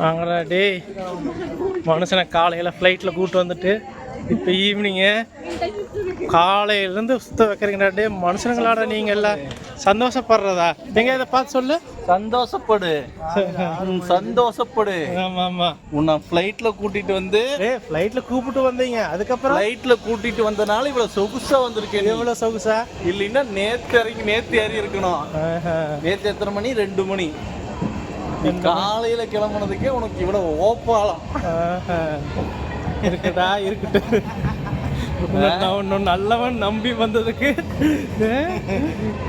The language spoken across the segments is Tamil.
வாங்கடா டேய். மனுஷனை காலையில் ஃப்ளைட்டில் கூப்பிட்டு வந்துட்டு இப்போ ஈவினிங்கு காலையிலேருந்து சுத்த வைக்கிறீங்கடா டே மனுஷனுங்களாடா நீங்கள் எல்லாம். சந்தோஷப்படுறதா? எங்க இதை பார்த்து சொல்லு. சந்தோஷப்படு. சந்தோஷப்படு. ஆமாம். ஆமாம் உன்னை ஃப்ளைட்ல கூட்டிட்டு வந்து ஏ ஃப்ளைட்டில் கூப்பிட்டு வந்தீங்க. அதுக்கப்புறம்? ஃப்ளைட்ல கூட்டிட்டு வந்தனால இவ்வளவு சொகுசா வந்திருக்கேன். எவ்வளோ சொகுசா? இல்லைன்னா நேத்து இறங்கி நேத்து ஏறி இருக்கணும். நேத்து எத்தனை மணி? ரெண்டு மணி. காலையில கிளம்புனதுக்கே உனக்கு இவ்வளவு ஓப்பாலம். இருக்குடா இருக்கட்டும். நல்லவன் நம்பி வந்ததுக்கு?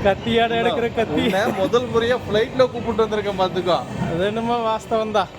கத்தியாட எடுக்கிற கத்தி. முதல் முறையா ஃப்ளைட்ல கூப்பிட்டு வந்திருக்கேன் பாத்துக்கோ அது என்னமோ வாஸ்தவம் தான்